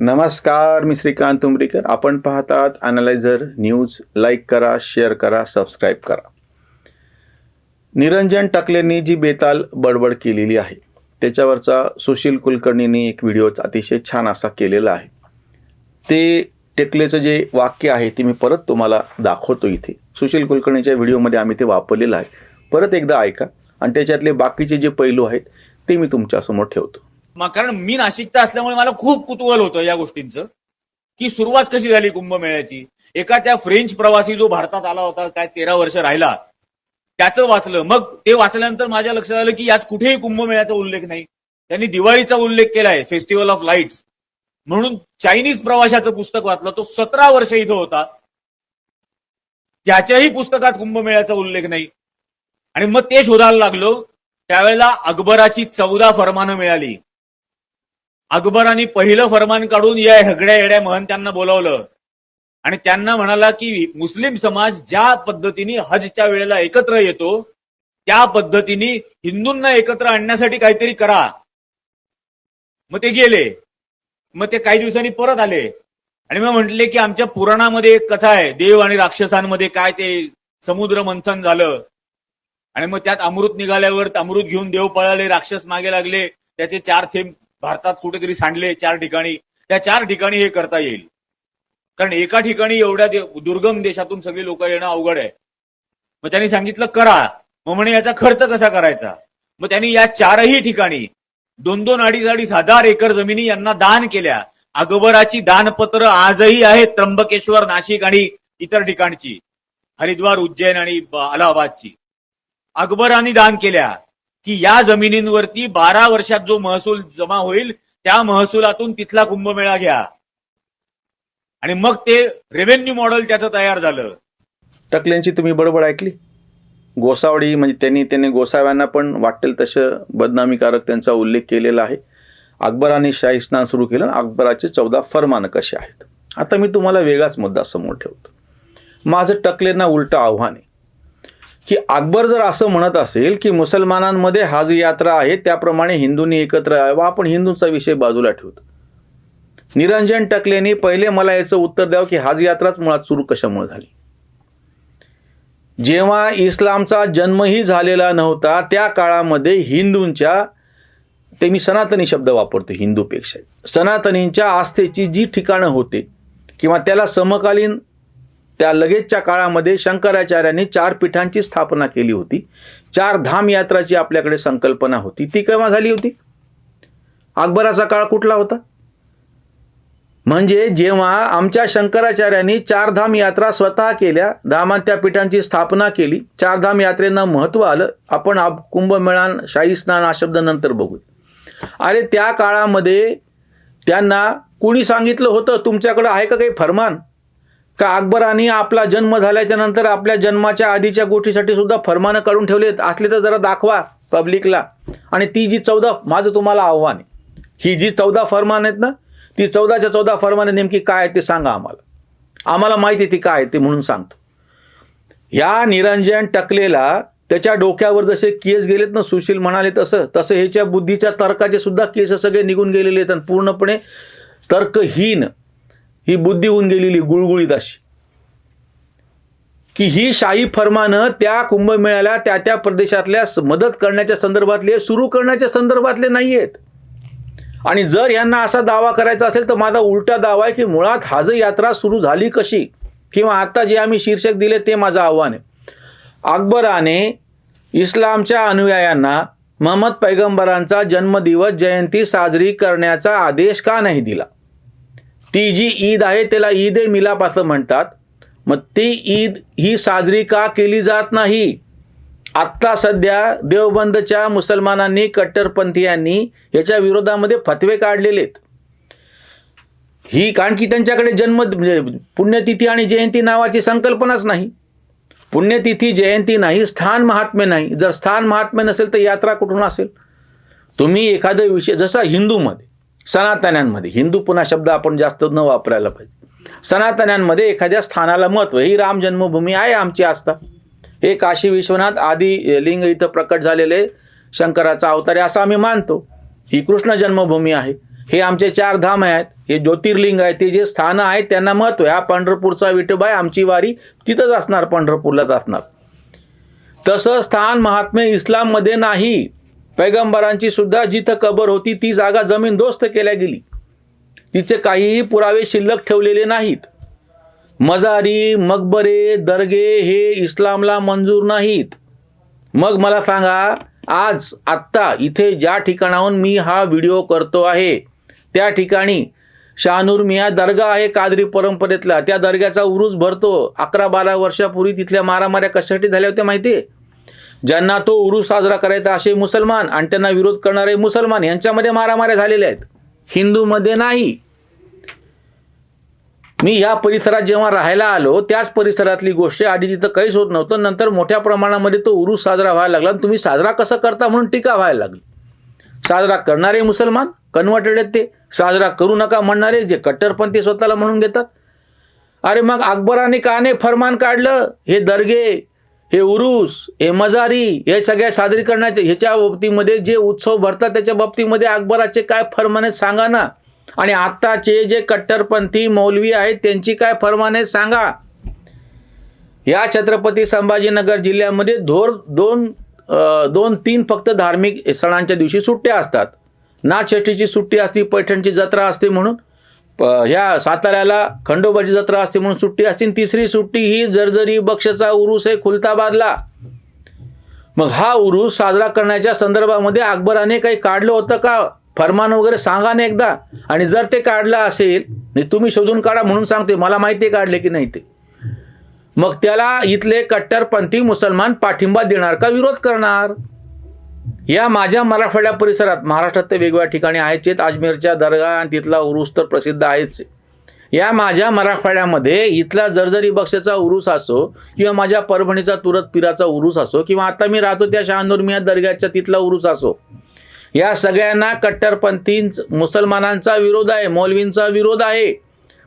नमस्कार मी श्रीकांत तुंबरीकर आपण पाहतात अनालायझर न्यूज लाईक करा शेअर करा सबस्क्राईब करा. निरंजन टाकलेंनी जी बेताल बडबड केलेली आहे त्याच्यावरचा सुशील कुलकर्णींनी एक व्हिडिओ अतिशय छान असा केलेला आहे. ते टेकलेचं जे वाक्य आहे ते मी परत तुम्हाला दाखवतो इथे. सुशील कुलकर्णीच्या व्हिडिओमध्ये आम्ही ते वापरलेलं आहे. परत एकदा ऐका. आणि त्याच्यातले बाकीचे जे पैलू आहेत ते मी तुमच्यासमोर ठेवतो. कारण मी नाशिकचा असल्यामुळे मला खूप कुतूहल होतं या गोष्टींचं. की सुरुवात कशी झाली कुंभमेळ्याची? एका त्या फ्रेंच प्रवासी जो भारतात आला होता काय तेरा वर्ष राहिला त्याचं वाचलं. मग ते वाचल्यानंतर माझ्या लक्षात आलं की यात कुठेही कुंभमेळ्याचा उल्लेख नाही. त्यांनी दिवाळीचा उल्लेख केला आहे फेस्टिवल ऑफ लाईट्स म्हणून चायनीज प्रवाशाचं पुस्तक वाचलं. तो सतरा वर्ष इथं होता. त्याच्याही पुस्तकात कुंभमेळ्याचा उल्लेख नाही. आणि मग ते शोधायला लागलो त्यावेळेला अकबराची चौदा फरमानं मिळाली. अकबराने पहिलं फरमान काढून या हगड्या येड्या महंत्यांना बोलावलं. आणि त्यांना म्हणाला की मुस्लिम समाज ज्या पद्धतीने हजच्या वेळेला एकत्र येतो त्या पद्धतीने हिंदूंना एकत्र आणण्यासाठी काहीतरी करा. मग ते गेले. मग ते काही दिवसांनी परत आले. आणि मग म्हटले की आमच्या पुराणामध्ये एक कथा आहे देव आणि राक्षसांमध्ये काय ते समुद्र मंथन झालं. आणि मग त्यात अमृत निघाल्यावर अमृत घेऊन देव पळाले राक्षस मागे लागले त्याचे चार थेंब भारतात कुठेतरी सांडले चार ठिकाणी. त्या चार ठिकाणी हे करता येईल. कारण एका ठिकाणी एवढ्या दे- दुर्गम देशातून सगळी लोक येणं अवघड आहे. मग त्यांनी सांगितलं करा. मग म्हणे याचा खर्च कसा करायचा? मग त्यांनी या चारही ठिकाणी दोन दोन अडीच अडीच हजार एकर जमिनी यांना दान केल्या. अकबराची दानपत्र आजही आहेत त्र्यंबकेश्वर नाशिक आणि इतर ठिकाणची. हरिद्वार उज्जैन आणि अलाहाबादची. अकबराने दान केल्या. की या जमिनींवरती बारा वर्षात जो महसूल जमा होईल त्या महसुलातून तिथला कुंभमेळा घ्या. आणि मग ते रेव्हेन्यू मॉडेल त्याचं तयार झालं. टकल्यांची तुम्ही बडबड ऐकली. गोसावडी म्हणजे त्यांनी त्यांनी गोसाव्यांना पण वाटेल तसं बदनामीकारक त्यांचा उल्लेख केलेला आहे. अकबराने शाही स्नान सुरू केलं आणि अकबराचे चौदा फरमान कसे आहेत? आता मी तुम्हाला वेगळाच मुद्दा समोर ठेवतो. माझं टकलेंना उलटं आव्हान आहे. की अकबर जर असं म्हणत असेल की मुसलमानांमध्ये हाज यात्रा आहे त्याप्रमाणे हिंदूंनी एकत्र यावं आपण हिंदूंचा विषय बाजूला ठेवतो. निरंजन टकलेंनी पहिले मला याचं उत्तर द्यावं की हाज यात्राच मुळात सुरू कशामुळे झाली? जेव्हा इस्लामचा जन्मही झालेला नव्हता त्या काळामध्ये हिंदूंच्या ते मी सनातनी शब्द वापरतो हिंदूपेक्षा सनातनींच्या आस्थेची जी ठिकाणं होते किंवा त्याला समकालीन त्या लगेचच्या काळामध्ये शंकराचार्यांनी चार पीठांची स्थापना केली होती. चार धाम यात्राची आपल्याकडे संकल्पना होती. ती केव्हा झाली होती? अकबराचा काळ कुठला होता? म्हणजे जेव्हा आमच्या शंकराचार्यांनी चारधाम यात्रा स्वतः केल्या धामांत्या पीठांची स्थापना केली चारधाम यात्रेनं महत्त्व आलं. आपण आप- कुंभमेळान शाही स्नान हा शब्द नंतर बघू अरे त्या काळामध्ये त्यांना कुणी सांगितलं होतं तुमच्याकडं आहे का काही फरमान? का अकबराने आपला जन्म झाल्याच्यानंतर आपल्या जन्माच्या आधीच्या गोष्टीसाठी सुद्धा फरमानं काढून ठेवले असले तर जरा दाखवा पब्लिकला. आणि ती जी चौदा माझं तुम्हाला आव्हान आहे. ही जी चौदा फरमान आहेत ना ती चौदाच्या चौदा फरमाने नेमकी काय आहे ते सांगा आम्हाला. आम्हाला माहिती आहे ती काय आहे ते म्हणून सांगतो. या निरंजन टकलेला त्याच्या डोक्यावर जसे केस गेलेत ना सुशील म्हणाले तसं तसं ह्याच्या बुद्धीच्या तर्काचे सुद्धा केस सगळे निघून गेलेले आहेत आणि पूर्णपणे तर्कहीन. ही बुद्धी होऊन गेलेली गुळगुळीत अशी. की ही शाही फरमानं त्या कुंभमेळ्याला त्या त्या प्रदेशातल्या मदत करण्याच्या संदर्भातले सुरू करण्याच्या संदर्भातले नाही आहेत आणि जर यांना असा दावा करायचा असेल तर माझा उलटा दावा आहे की मुळात हाज यात्रा सुरू झाली कशी? किंवा आता जे आम्ही शीर्षक दिले ते माझं आव्हान आहे. अकबराने इस्लामच्या अनुयायांना महम्मद पैगंबरांचा जन्मदिवस जयंती साजरी करण्याचा आदेश का नाही दिला? ती जी ईद आहे त्याला ईद ए मिलाप असं म्हणतात. मग ती ईद ही साजरी का केली जात नाही? आत्ता सध्या देवबंदच्या मुसलमानांनी कट्टरपंथीयांनी याच्या विरोधामध्ये फतवे काढलेले आहेत ही कारण की त्यांच्याकडे जन्म म्हणजे पुण्यतिथी आणि जयंती नावाची संकल्पनाच नाही. पुण्यतिथी जयंती नाही स्थान महात्म्य नाही. जर स्थान महात्म्य नसेल तर यात्रा कुठून असेल? तुम्ही एखादं विषय जसा हिंदूमध्ये सनातन्यांमध्ये. हिंदू पुन्हा शब्द आपण जास्त न वापरायला पाहिजे. सनातन्यांमध्ये एखाद्या स्थानाला महत्त्व ही राम जन्मभूमी आहे आमची आस्था. हे काशी विश्वनाथ आदी लिंग इथं प्रकट झालेले शंकराचा अवतार असं आम्ही मानतो. ही कृष्ण जन्मभूमी आहे. हे आमचे चार धाम आहेत. हे ज्योतिर्लिंग आहे. ते जे स्थानं आहेत त्यांना महत्त्व आहे. हा पंढरपूरचा विठोबा आहे. आमची वारी तिथंच असणार पंढरपूरलाच असणार. तसं स्थान महात्मे इस्लाममध्ये नाही. पैगंबरांची सुद्धा जिथं कबर होती ती जागा जमीन दोस्त केल्या गेली. तिचे काहीही पुरावे शिल्लक ठेवलेले नाहीत. मजारी मकबरे दर्गे हे इस्लामला मंजूर नाहीत. मग मला सांगा आज आत्ता इथे ज्या ठिकाणाहून मी हा व्हिडिओ करतो आहे त्या ठिकाणी शहानूर मिया दर्गा आहे कादरी परंपरेतला. त्या दर्ग्याचा उरूस भरतो. अकरा बारा वर्षापूर्वी तिथल्या मारामाऱ्या कशासाठी झाल्या होत्या माहिती आहे ज्यांना तो उरूस साजरा करायचा असे मुसलमान आणि त्यांना विरोध करणारे मुसलमान यांच्यामध्ये मारामाऱ्या झालेल्या आहेत. हिंदूमध्ये नाही. मी या परिसरात जेव्हा राहायला आलो त्याच परिसरातली गोष्ट आधी तिथं काहीच होत नव्हतं. नंतर मोठ्या प्रमाणामध्ये तो उरूस साजरा व्हायला लागला आणि तुम्ही साजरा कसा करता म्हणून टीका व्हायला लागली. साजरा करणारे मुसलमान कन्वर्टेड आहेत ते. साजरा करू नका म्हणणारे जे कट्टरपंथी स्वतःला म्हणून घेतात. अरे मग अकबराने काने फरमान काढलं हे दर्गे हे उरूस हे मजारी हे सगळ्या सादरीकरणाचे ह्याच्या बाबतीमध्ये जे उत्सव भरतात त्याच्या बाबतीमध्ये अकबराचे काय फरमाने सांगा ना. आणि आत्ताचे जे कट्टरपंथी मौलवी आहेत त्यांची काय फरमाने सांगा. या छत्रपती संभाजीनगर जिल्ह्यामध्ये धोर दोन दोन तीन फक्त धार्मिक सणांच्या दिवशी सुट्ट्या असतात. नाथषष्ठीची सुट्टी असते पैठणची जत्रा असते म्हणून. ह्या साताऱ्याला खंडोबाची जत्रा असते म्हणून सुट्टी असते. तिसरी सुट्टी ही जर्जरी बक्षचा उरूस आहे खुलताबादला. मग हा उरूस साजरा करण्याच्या संदर्भामध्ये अकबराने काही काढलं होतं का? फरमान वगैरे सांगा ना एकदा. आणि जर ते काढलं असेल नाही तुम्ही शोधून काढा म्हणून सांगते मला माहिती आहे काढले की नाही ते. मग त्याला इथले कट्टरपंथी मुसलमान पाठिंबा देणार का? विरोध करणार. या माझ्या मराठवाड्या परिसरात महाराष्ट्रात वेगवेगळ्या ठिकाणी आहेच. आहेत अजमेरच्या दर्गा आणि तिथला उरूस तर प्रसिद्ध आहेच. या माझ्या मराठवाड्यामध्ये इथला जर्जरी बक्षाचा उरूस असो किंवा माझ्या परभणीचा तुरत पिराचा उरूस असो किंवा आता मी राहतो त्या शहानूरमिया दर्ग्याच्या तिथला उरूस असो. या सगळ्यांना कट्टरपंथी मुसलमानांचा विरोध आहे मौलवींचा विरोध आहे.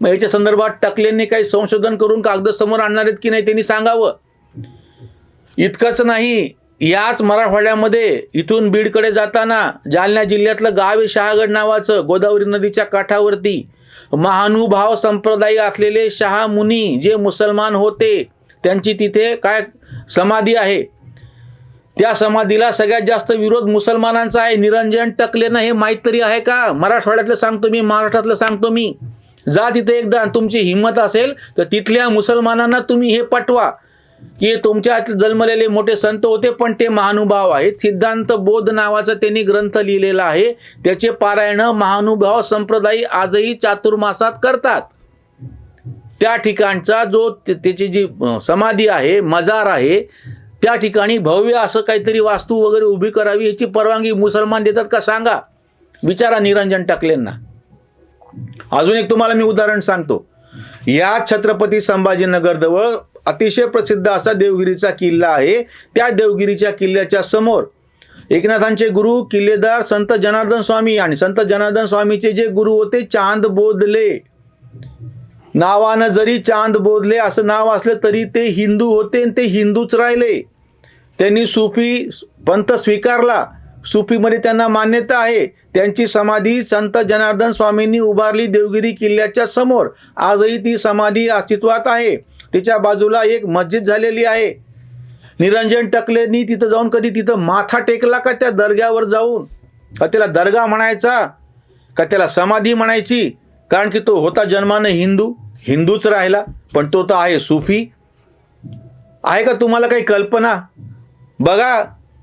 मग याच्या संदर्भात टकलेंनी काही संशोधन करून कागद समोर आणणार आहेत की नाही त्यांनी सांगावं? इतकंच नाही. याच मराठवाड्यामध्ये इथून बीडकडे जाताना जालना जिल्ह्यातलं गाव आहे शहागड नावाचं गोदावरी नदीच्या काठावरती. महानुभाव संप्रदायी असलेले शहा मुनी जे मुसलमान होते त्यांची तिथे काय समाधी आहे? त्या समाधीला सगळ्यात जास्त विरोध मुसलमानांचा आहे. निरंजन टकलेनं हे माहीत तरी आहे का? मराठवाड्यातलं सांगतो मी महाराष्ट्रातलं सांगतो मी. जा तिथे एकदा तुमची हिंमत असेल तर तिथल्या मुसलमानांना तुम्ही हे पटवा. की तुमच्यात जन्मलेले मोठे संत होते पण ते महानुभाव आहेत. सिद्धांत बोध नावाचा त्यांनी ग्रंथ लिहिलेला आहे. त्याचे पारायण महानुभाव संप्रदाय आजही चातुर्मासात करतात. त्या ठिकाणचा जो ते- त्याची जी समाधी आहे मजार आहे त्या ठिकाणी भव्य असं काहीतरी वास्तू वगैरे उभी करावी याची परवानगी मुसलमान देतात का सांगा? विचारा निरंजन टाकलेंना. अजून एक तुम्हाला मी उदाहरण सांगतो. या छत्रपती संभाजीनगर जवळ अतिशय प्रसिद्ध असा देवगिरीचा किल्ला आहे. त्या देवगिरीच्या किल्ल्याच्या समोर एकनाथांचे गुरु किल्लेदार संत जनार्दन स्वामी आणि संत जनार्दन स्वामीचे जे गुरु होते चांद बोधले नावानं जरी चांद बोधले असं नाव असलं तरी ते हिंदू होते आणि ते हिंदूच राहिले. त्यांनी सुफी पंथ स्वीकारला. सुफीमध्ये त्यांना मान्यता आहे. त्यांची समाधी संत जनार्दन स्वामींनी उभारली देवगिरी किल्ल्याच्या समोर. आजही ती समाधी अस्तित्वात आहे. तिच्या बाजूला एक मस्जिद झालेली आहे. निरंजन टकलेंनी तिथं जाऊन कधी तिथं माथा टेकला का त्या दर्ग्यावर जाऊन? का त्याला दर्गा म्हणायचा? का त्याला समाधी म्हणायची? कारण की तो होता जन्मानं हिंदू हिंदूच राहिला पण तो तर आहे सुफी. आहे का तुम्हाला काही कल्पना? बघा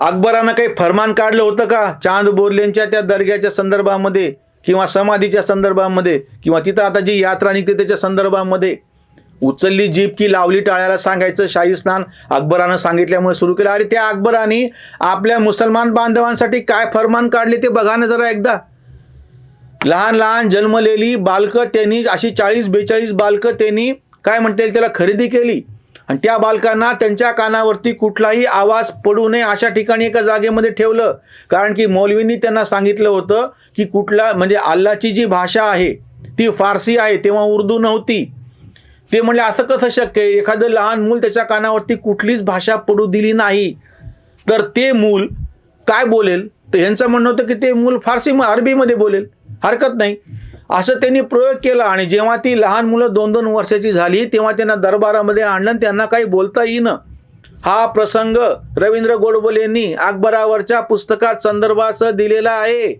अकबरानं काही फरमान काढलं होतं का? चांद बोरलेंच्या त्या दर्ग्याच्या संदर्भामध्ये किंवा समाधीच्या संदर्भामध्ये किंवा तिथं आता जी यात्रा निघते त्याच्या संदर्भामध्ये? उचलली जीप की लावली टाळ्याला सांगायचं शाही स्नान अकबरानं सांगितल्यामुळे सुरू केलं. अरे त्या अकबराने आपल्या मुसलमान बांधवांसाठी काय फरमान काढले ते बघा ना जरा एकदा. लहान लहान जन्मलेली बालकं त्यांनी अशी चाळीस बेचाळीस बालकं त्यांनी काय म्हणता येईल त्याला खरेदी केली. आणि त्या बालकांना त्यांच्या कानावरती कुठलाही आवाज पडू नये अशा ठिकाणी एका जागेमध्ये ठेवलं. कारण की मौलवींनी त्यांना सांगितलं होतं की कुठला म्हणजे अल्लाची जी भाषा आहे ती फारसी आहे तेव्हा उर्दू नव्हती. ते म्हणले असं कसं शक्य आहे? एखादं लहान मूल त्याच्या कानावरती कुठलीच भाषा पडू दिली नाही. तर ते मूल काय बोलेल? तर यांचं म्हणणं होतं की ते मूल फारसी अरबीमध्ये बोलेल. हरकत नाही. असं त्यांनी प्रयोग केला आणि जेव्हा ती लहान मुलं दोन दोन वर्षाची झाली तेव्हा त्यांना दरबारामध्ये आणलं त्यांना काही बोलता येईन. हा प्रसंग रवींद्र गोडबोले यांनी अकबरावरच्या पुस्तकात संदर्भासह दिलेला आहे.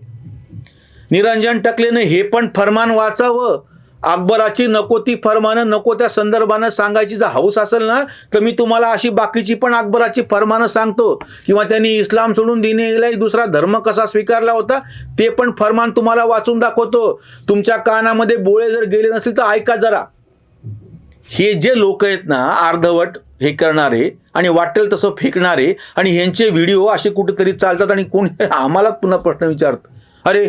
निरंजन टकलेनं हे पण फरमान वाचावं. अकबराची नको ती फरमानं नको त्या संदर्भानं सांगायची जर हौस असेल ना तर मी तुम्हाला अशी बाकीची पण अकबराची फरमानं सांगतो. किंवा त्यांनी इस्लाम सोडून दिने एक दुसरा धर्म कसा स्वीकारला होता ते पण फरमान तुम्हाला वाचून दाखवतो. तुमच्या कानामध्ये बोळे जर गेले नसतील तर ऐका जरा. हे जे लोक आहेत ना अर्धवट हे करणारे आणि वाटेल तसं फेकणारे आणि ह्यांचे व्हिडिओ असे कुठेतरी चालतात आणि कोण आम्हाला पुन्हा प्रश्न विचारत. अरे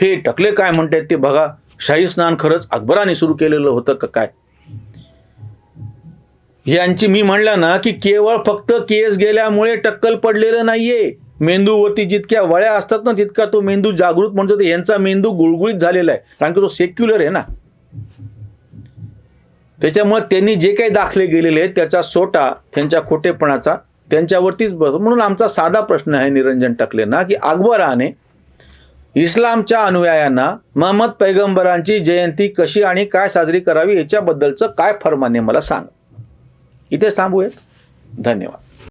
हे टकले काय म्हणतात ते बघा. शाही स्नान खरंच अकबराने सुरू केलेलं होतं का काय? यांची मी म्हणलं ना की केवळ फक्त केस गेल्यामुळे टक्कल पडलेलं नाहीये. मेंदूवरती जितक्या वळ्या असतात ना तितका तो मेंदू जागृत म्हणतो. यांचा मेंदू गुळगुळीत झालेला आहे. कारण की तो सेक्युलर आहे ना. त्याच्यामुळे त्यांनी जे काही दाखले गेलेले आहेत त्याचा सोटा त्यांच्या खोटेपणाचा त्यांच्यावरतीच बस म्हणून आमचा साधा प्रश्न आहे निरंजन टकलेंना की अकबराने इस्लामच्या अनुयायांना महम्मद पैगंबरांची जयंती कशी आणि काय साजरी करावी याच्याबद्दलचं काय फरमाने मला सांग. इथेच थांबूयात धन्यवाद.